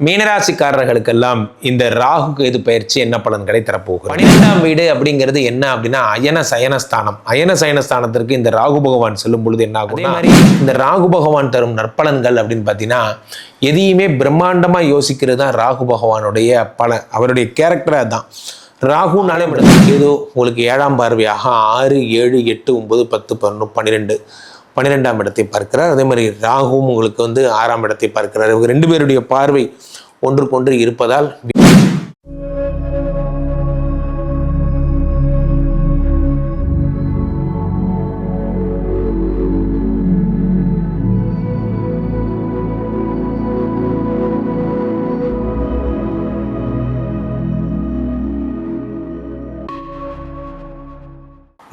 மீனராசிக்காரர்களுக்கெல்லாம் இந்த ராகு கேது பயிற்சி என்ன பலன்களை தரப்போகுது பன்னிரெண்டாம் வீடு அப்படிங்கிறது என்ன அப்படின்னா அயன சயனஸ்தானம். அயன சயனஸ்தானத்திற்கு இந்த ராகு பகவான் செல்லும் பொழுது என்ன ஆகும் மாதிரி இந்த ராகு பகவான் தரும் நற்பலன்கள் அப்படின்னு பார்த்தீங்கன்னா எதையுமே பிரம்மாண்டமா யோசிக்கிறது தான் ராகு பகவானுடைய பல அவருடைய கேரக்டர் அதுதான். ராகுனாலே ஏதோ உங்களுக்கு ஏழாம் பார்வையாக ஆறு ஏழு எட்டு ஒன்பது பத்து பதினொன்று பன்னிரெண்டு. பன்னிரெண்டாம் இடத்தை பார்க்கிறார். அதே மாதிரி ராகுவும் உங்களுக்கு வந்து ஆறாம் இடத்தை பார்க்கிறார். இவங்க ரெண்டு பேருடைய பார்வை ஒன்றுக்கொன்று இருப்பதால்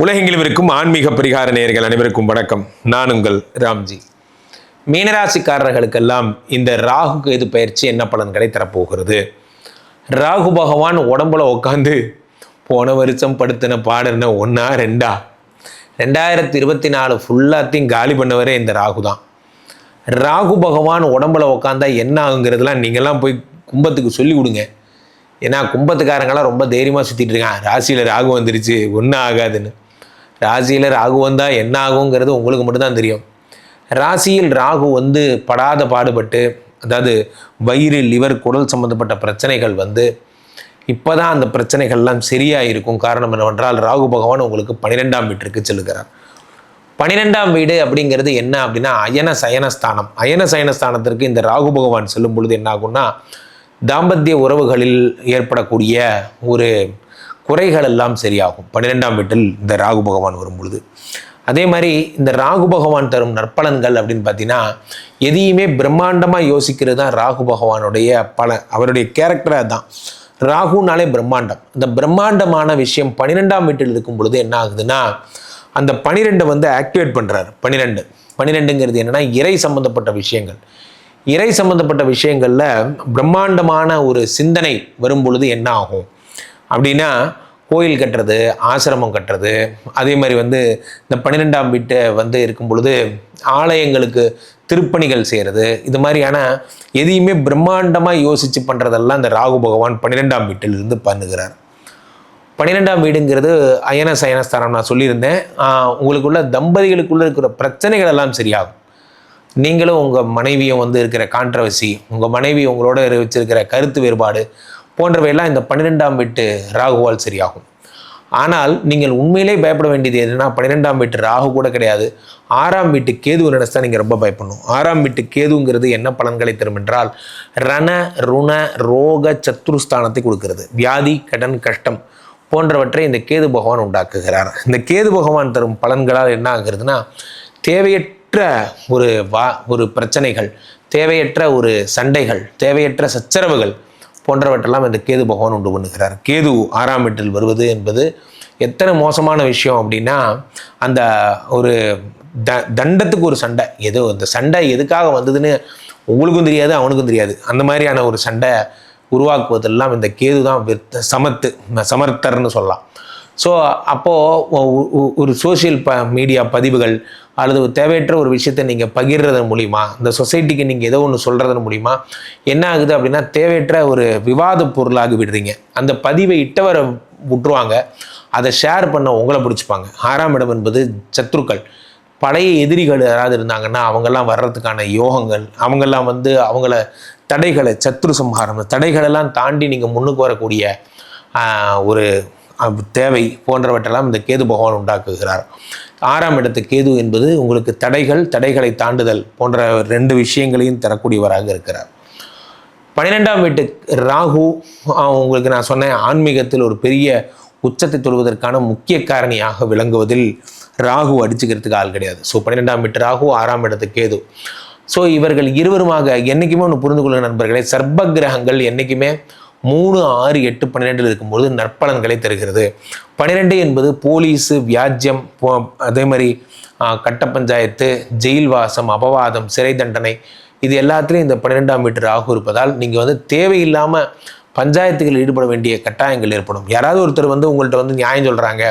உலகெங்கிலும் இருக்கும் ஆன்மீக பரிகார நேயர்கள் அனைவருக்கும் வணக்கம். நான் உங்கள் ராம்ஜி. மீனராசிக்காரர்களுக்கெல்லாம் இந்த ராகு கேது பயிற்சி என்ன பலன்களை தரப்போகிறது? ராகு பகவான் உடம்புல உட்காந்து போன வருஷம் படுத்தின பாடுன ஒன்றா ரெண்டா? ரெண்டாயிரத்தி இருபத்தி நாலு ஃபுல்லாத்தையும் காலி பண்ணவரே இந்த ராகு தான். ராகு பகவான் உடம்புல உட்காந்தா என்ன ஆகுங்கிறதுலாம் நீங்கள்லாம் போய் கும்பத்துக்கு சொல்லி கொடுங்க. ஏன்னா கும்பத்துக்காரங்களாம் ரொம்ப தைரியமாக சுற்றிட்டு இருக்கான் ராசியில் ராகு வந்துருச்சு ஒன்றும் ஆகாதுன்னு. ராசியில் ராகு வந்தால் என்ன ஆகுங்கிறது உங்களுக்கு மட்டும்தான் தெரியும். ராசியில் ராகு வந்து படாத பாடுபட்டு அதாவது வயிறு லிவர் குடல் சம்மந்தப்பட்ட பிரச்சனைகள் வந்து இப்போ தான் அந்த பிரச்சனைகள்லாம் சரியாக இருக்கும் காரணம் என்னவென்றால் ராகு பகவான் உங்களுக்கு பன்னிரெண்டாம் வீட்டிற்கு செல்கிறார் பன்னிரெண்டாம் வீடு அப்படிங்கிறது என்ன அப்படின்னா அயன சயனஸ்தானம். அயன சயனஸ்தானத்திற்கு இந்த ராகு பகவான் செல்லும் பொழுது என்ன ஆகும்னா தாம்பத்திய உறவுகளில் ஏற்படக்கூடிய ஒரு குறைகள் எல்லாம் சரியாகும். பன்னிரெண்டாம் வீட்டில் இந்த ராகு பகவான் வரும் பொழுது அதே மாதிரி இந்த ராகு பகவான் தரும் நற்பலன்கள் அப்படின்னு பார்த்தீங்கன்னா எதையுமே பிரம்மாண்டமாக யோசிக்கிறது தான் ராகு பகவானுடைய பல அவருடைய கேரக்டர் அதுதான். ராகுனாலே பிரம்மாண்டம். இந்த பிரம்மாண்டமான விஷயம் பன்னிரெண்டாம் வீட்டில் இருக்கும் பொழுது என்ன ஆகுதுன்னா அந்த பனிரெண்டை வந்து ஆக்டிவேட் பண்ணுறாரு பன்னிரெண்டு. பன்னிரெண்டுங்கிறது என்னன்னா இறை சம்பந்தப்பட்ட விஷயங்கள். இறை சம்பந்தப்பட்ட விஷயங்களில் பிரம்மாண்டமான ஒரு சிந்தனை வரும் பொழுது என்ன ஆகும்? அப்படின்னா கோயில் கட்டுறது ஆசிரமம் கட்டுறது அதே மாதிரி வந்து இந்த பன்னிரெண்டாம் வீட்டை வந்து இருக்கும் பொழுது ஆலயங்களுக்கு திருப்பணிகள் செய்கிறது இது மாதிரியான எதையுமே பிரம்மாண்டமாக யோசித்து பண்ணுறதெல்லாம் இந்த ராகு பகவான் பன்னிரெண்டாம் வீட்டிலிருந்து பண்ணுகிறார். பன்னிரெண்டாம் வீடுங்கிறது அயன சயனஸ்தானம் நான் சொல்லியிருந்தேன். உங்களுக்குள்ள தம்பதிகளுக்குள்ளே இருக்கிற பிரச்சனைகள் எல்லாம் சரியாகும். நீங்களும் உங்கள் மனைவியும் வந்து இருக்கிற கான்ட்ரவர்சி உங்கள் மனைவி உங்களோட வச்சிருக்கிற கருத்து வேறுபாடு போன்றவையெல்லாம் இந்த பன்னிரெண்டாம் வீட்டு ராகுவால் சரியாகும். ஆனால் நீங்கள் உண்மையிலே பயப்பட வேண்டியது எதுனா பன்னிரெண்டாம் வீட்டு ராகு கூட கிடையாது. ஆறாம் வீட்டு கேதுவை நினைச்சா நீங்கள் ரொம்ப பயப்படணும். ஆறாம் வீட்டு கேதுங்கிறது என்ன பலன்களை தரும் என்றால் ரண ருண ரோக சத்ருஸ்தானத்தை கொடுக்கிறது. வியாதி கடன் கஷ்டம் போன்றவற்றை இந்த கேது பகவான் உண்டாக்குகிறார். இந்த கேது பகவான் தரும் பலன்களால் என்ன ஆகுறதுன்னா தேவையற்ற ஒரு வா ஒரு பிரச்சனைகள் தேவையற்ற ஒரு சண்டைகள் தேவையற்ற சச்சரவுகள் போன்றவற்றெல்லாம் இந்த கேது பகவான் உண்டு பண்ணுகிறார். கேது ஆறாம் வீட்டில் வருவது என்பது எத்தனை மோசமான விஷயம் அப்படின்னா அந்த ஒரு த தண்டத்துக்கு ஒரு சண்டை. ஏதோ இந்த சண்டை எதுக்காக வந்ததுன்னு உங்களுக்கும் தெரியாது அவனுக்கும் தெரியாது. அந்த மாதிரியான ஒரு சண்டை உருவாக்குவதெல்லாம் இந்த கேது தான் சமத்து சமர்த்தர்னு சொல்லலாம். ஸோ அப்போது ஒரு சோஷியல் ப மீடியா பதிவுகள் அல்லது ஒரு தேவையற்ற ஒரு விஷயத்தை நீங்கள் பகிர்றதன் மூலிமா இந்த சொசைட்டிக்கு நீங்கள் ஏதோ ஒன்று சொல்கிறதன் மூலிமா என்ன ஆகுது அப்படின்னா தேவையற்ற ஒரு விவாத பொருளாகி விடுறீங்க. அந்த பதிவை இட்டவரை விட்டுருவாங்க. அதை ஷேர் பண்ண உங்களை பிடிச்சிப்பாங்க. ஆறாம் இடம் என்பது சத்ருக்கள். பழைய எதிரிகள் யாராவது இருந்தாங்கன்னா அவங்கெல்லாம் வர்றதுக்கான யோகங்கள் அவங்கெல்லாம் வந்து அவங்கள தடைகளை சத்ரு சம்ஹாரம் தடைகளெல்லாம் தாண்டி நீங்கள் முன்னுக்கு வரக்கூடிய ஒரு தேவை போன்றவற்றெல்லாம் இந்த கேது பகவான் உண்டாக்குகிறார். ஆறாம் இடத்து கேது என்பது உங்களுக்கு தடைகள் தடைகளை தாண்டுதல் போன்ற ரெண்டு விஷயங்களையும் தரக்கூடியவராக இருக்கிறார். பன்னிரெண்டாம் வீட்டு ராகு உங்களுக்கு நான் சொன்னேன் ஆன்மீகத்தில் ஒரு பெரிய உச்சத்தை தொழுவதற்கான முக்கிய காரணியாக விளங்குவதில் ராகு அடிச்சுக்கிறதுக்கு ஆள் கிடையாது. ஸோ பன்னிரெண்டாம் வீட்டு ராகு ஆறாம் இடத்து கேது. ஸோ இவர்கள் இருவருமாக என்றைக்குமே ஒன்று புரிந்து கொள்ளுங்க நண்பர்களே சர்ப்ப கிரகங்கள் என்றைக்குமே மூணு ஆறு எட்டு பன்னிரெண்டில் இருக்கும்போது நற்பலன்களை தருகிறது. பன்னிரெண்டு என்பது போலீஸு வியாஜ்யம் போ- அதே மாதிரி கட்ட பஞ்சாயத்து ஜெயில் வாசம் அபவாதம் சிறை தண்டனை இது எல்லாத்துலேயும் இந்த பன்னிரெண்டாம் வீட்டு ராகு இருப்பதால் நீங்கள் வந்து தேவையில்லாமல் பஞ்சாயத்துகளில் ஈடுபட வேண்டிய கட்டாயங்கள் ஏற்படும். யாராவது ஒருத்தர் வந்து உங்கள்கிட்ட வந்து நியாயம் சொல்கிறாங்க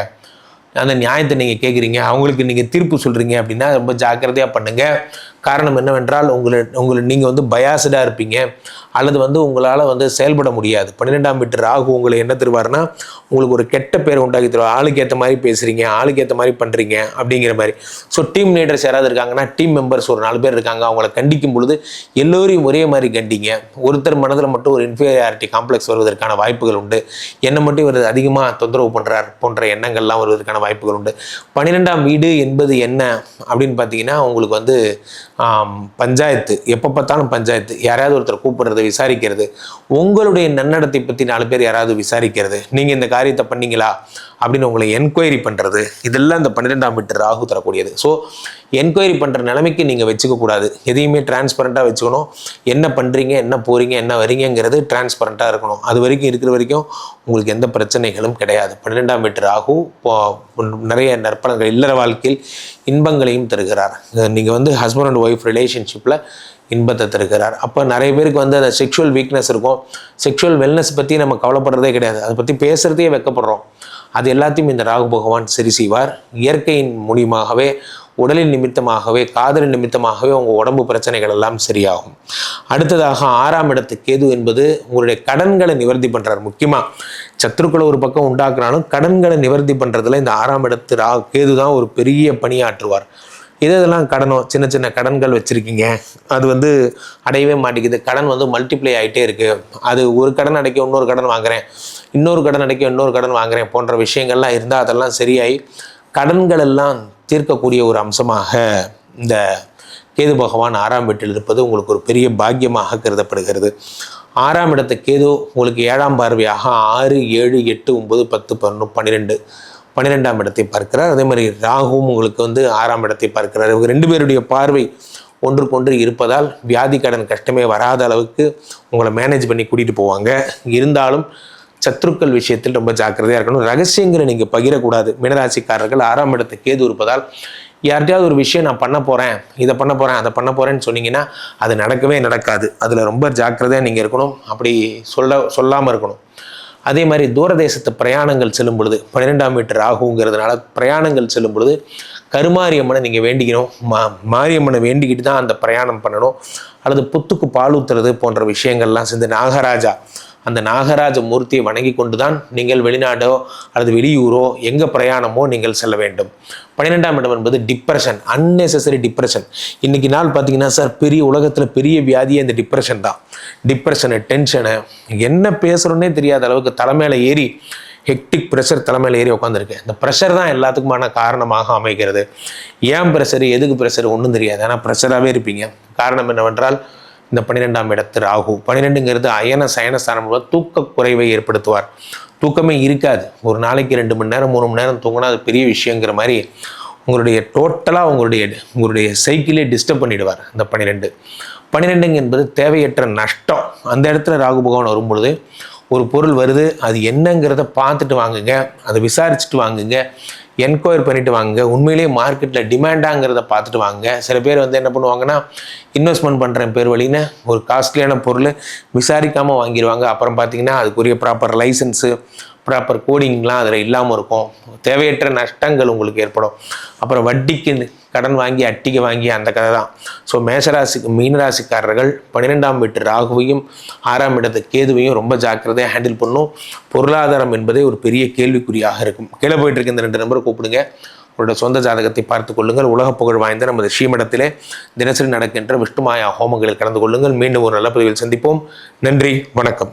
அந்த நியாயத்தை நீங்கள் கேட்குறீங்க அவங்களுக்கு நீங்கள் தீர்ப்பு சொல்கிறீங்க அப்படின்னா ரொம்ப ஜாக்கிரதையாக பண்ணுங்கள் காரணம் என்னவென்றால் உங்களை உங்களை நீங்கள் வந்து பயாசடாக இருப்பீங்க. அல்லது வந்து உங்களால் வந்து செயல்பட முடியாது. பன்னிரெண்டாம் வீட்டு ராகு உங்களை என்ன தருவார்னா உங்களுக்கு ஒரு கெட்ட பேர் உண்டாக்கி தருவார். ஆளுக்கு ஏற்ற மாதிரி பேசுகிறீங்க ஆளுக்கு ஏற்ற மாதிரி பண்ணுறீங்க அப்படிங்கிற மாதிரி. ஸோ டீம் லீடர்ஸ் யாராவது இருக்காங்கன்னா டீம் மெம்பர்ஸ் ஒரு நாலு பேர் இருக்காங்க. அவங்கள கண்டிக்கும் பொழுது எல்லோரையும் ஒரே மாதிரி கண்டிங்க. ஒருத்தர் மனதில் மட்டும் ஒரு இன்ஃபீரியாரிட்டி காம்ப்ளெக்ஸ் வருவதற்கான வாய்ப்புகள் உண்டு. என்னை மட்டும் இவர் அதிகமாக தொந்தரவு பண்ணுறார் போன்ற எண்ணங்கள்லாம் வருவதற்கான வாய்ப்புகள் உண்டு. பன்னிரெண்டாம் வீடு என்பது என்ன அப்படின்னு பார்த்தீங்கன்னா உங்களுக்கு வந்து பஞ்சாயத்து. எப்போ பார்த்தாலும் பஞ்சாயத்து. யாராவது ஒருத்தர் கூப்பிடுறது விசாரிக்கிறது. உங்களுடைய நன்னடத்தை பற்றி நாலு பேர் யாராவது விசாரிக்கிறது. நீங்கள் இந்த காரியத்தை பண்ணீங்களா? அப்படின்னு உங்களை என்கொயரி பண்ணுறது இதெல்லாம் இந்த பன்னிரெண்டாம் வீட்டு ராகு தரக்கூடியது. ஸோ என்கொயரி பண்ணுற நிலைமைக்கு நீங்கள் வச்சுக்கக்கூடாது எதையுமே டிரான்ஸ்பரண்ட்டாக வச்சுக்கணும். என்ன பண்ணுறீங்க என்ன போகிறீங்க என்ன வரீங்கங்கிறது டிரான்ஸ்பரண்ட்டாக இருக்கணும். அது வரைக்கும் இருக்கிற வரைக்கும் உங்களுக்கு எந்த பிரச்சனைகளும் கிடையாது. பன்னிரெண்டாம் வீட்டு ராகு இப்போ நிறைய நற்பலன்கள் இல்லற வாழ்க்கையில் இன்பங்களையும் தருகிறார். நீங்கள் வந்து ஹஸ்பண்ட் அண்ட் ஒய்ஃப் ரிலேஷன்ஷிப்பில் இன்பத்தை தருகிறார். அப்போ நிறைய பேருக்கு வந்து அந்த செக்ஷுவல் வீக்னஸ் இருக்கும். செக்ஷுவல் வெல்னஸ் பற்றி நம்ம கவலைப்படுறதே கிடையாது. அதை பற்றி பேசுகிறதே வெக்கப்படுறோம். அது எல்லாத்தையும் இந்த ராகு பகவான் சரி செய்வார். இயற்கையின் மூலியமாகவே உடலின் நிமித்தமாகவே காதலின் நிமித்தமாகவே உங்கள் உடம்பு பிரச்சனைகள் எல்லாம் சரியாகும். அடுத்ததாக ஆறாம் இடத்து கேது என்பது உங்களுடைய கடன்களை நிவர்த்தி பண்ணுறார் முக்கியமாக சத்துருக்களை ஒரு பக்கம் உண்டாக்குறாலும் கடன்களை நிவர்த்தி பண்ணுறதுல இந்த ஆறாம் இடத்து ரா கேது தான் ஒரு பெரிய பணியாற்றுவார். இது இதெல்லாம் கடனோ சின்ன சின்ன கடன்கள் வச்சுருக்கீங்க அது வந்து அடையவே மாட்டேங்குது. கடன் வந்து மல்டிப்ளை ஆகிட்டே இருக்குது அது ஒரு கடன் அடைக்க இன்னொரு கடன் வாங்குறேன். இன்னொரு கடன் அடைக்க இன்னொரு கடன் வாங்குகிறேன் போன்ற விஷயங்கள்லாம் இருந்தால் அதெல்லாம் சரியாகி கடன்கள் எல்லாம் தீர்க்கக்கூடிய ஒரு அம்சமாக இந்த கேது பகவான் ஆறாம் வீட்டில் இருப்பது உங்களுக்கு ஒரு பெரிய பாக்கியமாக கருதப்படுகிறது. ஆறாம் இடத்து கேது உங்களுக்கு ஏழாம் பார்வையாக ஆறு ஏழு எட்டு ஒன்பது பத்து பதினொன்று பன்னிரெண்டு பன்னிரெண்டாம் இடத்தை பார்க்கிறார். அதே மாதிரி ராகுவும் உங்களுக்கு வந்து ஆறாம் இடத்தை பார்க்கிறார். இவங்க ரெண்டு பேருடைய பார்வை ஒன்றுக்கொன்று இருப்பதால் வியாதி கடன் கஷ்டமே வராத அளவுக்கு உங்களை மேனேஜ் பண்ணி கூட்டிகிட்டு போவாங்க. இருந்தாலும் சத்ருக்கள் விஷயத்தில் ரொம்ப ஜாக்கிரதையாக இருக்கணும். ரகசியங்களை நீங்கள் பகிரக்கூடாது. மீனராசிக்காரர்கள் ஆறாம் இடத்து கேது இருப்பதால் யார்கிட்டயாவது ஒரு விஷயம் நான் பண்ண போகிறேன் இதை பண்ண போகிறேன் அதை பண்ண போகிறேன்னு சொன்னீங்கன்னா அது நடக்கவே நடக்காது. அதில் ரொம்ப ஜாக்கிரதையாக நீங்கள் இருக்கணும். அப்படி சொல்ல சொல்லாமல் இருக்கணும். அதே மாதிரி தூரதேசத்து பிரயாணங்கள் செல்லும் பொழுது பன்னிரெண்டாம் மீட்டர் ஆகுங்கிறதுனால பிரயாணங்கள் செல்லும் பொழுது கருமாரியம்மனை நீங்கள் வேண்டிக்கணும். மா மாரியம்மனை வேண்டிக்கிட்டு தான் அந்த பிரயாணம் பண்ணணும். அல்லது புத்துக்கு பால் ஊத்துறது போன்ற விஷயங்கள்லாம் சேர்ந்து நாகராஜா அந்த நாகராஜ மூர்த்தியை வணங்கி கொண்டு தான் நீங்கள் வெளிநாடோ அல்லது வெளியூரோ எங்கே பிரயாணமோ நீங்கள் செல்ல வேண்டும். பன்னிரெண்டாம் இடம் என்பது டிப்ரெஷன் unnecessary டிப்ரெஷன் இன்னைக்கு நாள் பார்த்தீங்கன்னா சார் பெரிய உலகத்தில் பெரிய வியாதியே இந்த டிப்ரெஷன் தான். டிப்ரெஷனு டென்ஷனு என்ன பேசுகிறோன்னே தெரியாத அளவுக்கு தலைமையில் ஏறி ஹெக்டிக் ப்ரெஷர் தலைமையில் ஏறி உட்காந்துருக்கு இந்த ப்ரெஷர் தான் எல்லாத்துக்குமான காரணமாக அமைகிறது. ஏன் ப்ரெஷர் எதுக்கு ப்ரெஷர் ஒன்றும் தெரியாது. ஆனால் ப்ரெஷராகவே இருப்பீங்க. காரணம் என்னவென்றால் இந்த பன்னிரெண்டாம் இடத்து ராகு. பன்னிரெண்டுங்கிறது அயன சயனஸ்தானம் மூலம் தூக்க குறைவை ஏற்படுத்துவார். தூக்கமே இருக்காது. ஒரு நாளைக்கு ரெண்டு மணி நேரம் மூணு மணி நேரம் தூங்கினா அது பெரிய விஷயங்கிற மாதிரி உங்களுடைய டோட்டலாக உங்களுடைய உங்களுடைய சைக்கிளே டிஸ்டர்ப் பண்ணிடுவார் இந்த பன்னிரெண்டு பன்னிரெண்டுங்க என்பது தேவையற்ற நஷ்டம். அந்த இடத்துல ராகு பகவான் வரும்பொழுது ஒரு பொருள் வருது அது என்னங்கிறத பார்த்துட்டு வாங்குங்க அதை விசாரிச்சுட்டு வாங்குங்க என்கொயர் பண்ணிட்டு வாங்குங்க. உண்மையிலேயே மார்க்கெட்டில் டிமாண்டாங்கிறத பார்த்துட்டு வாங்குங்க சில பேர் வந்து என்ன பண்ணுவாங்கன்னா இன்வெஸ்ட்மெண்ட் பண்ணுறேன் பேர் வழின்னு ஒரு காஸ்ட்லியான பொருள் விசாரிக்காமல் வாங்கிடுவாங்க அப்புறம் பார்த்தீங்கன்னா அதுக்குரிய ப்ராப்பர் லைசன்ஸு ப்ராப்பர் கோடிங்லாம் அதில் இல்லாமல் இருக்கும். தேவையற்ற நஷ்டங்கள் உங்களுக்கு ஏற்படும். அப்புறம் வட்டிக்கு கடன் வாங்கி அட்டிக்கு வாங்கி அந்த கதை தான் ஸோ மேஷராசி மீனராசிக்காரர்கள் பன்னிரெண்டாம் வீட்டு ராகுவையும் ஆறாம் இடத்து கேதுவையும் ரொம்ப ஜாக்கிரதையாக ஹேண்டில் பண்ணும். பொருளாதாரம் என்பதே ஒரு பெரிய கேள்விக்குறியாக இருக்கும். கீழே போயிட்டு இருக்க இந்த ரெண்டு நம்பரை கூப்பிடுங்க. உங்களோட சொந்த ஜாதகத்தை பார்த்து கொள்ளுங்கள். உலக புகழ் வாய்ந்த நமது ஸ்ரீமடத்திலே தினசரி நடக்கின்ற விஷ்ணுமாயா ஹோமங்களில் கலந்து கொள்ளுங்கள். மீண்டும் ஒரு நல்ல பதிவில் சந்திப்போம். நன்றி வணக்கம்.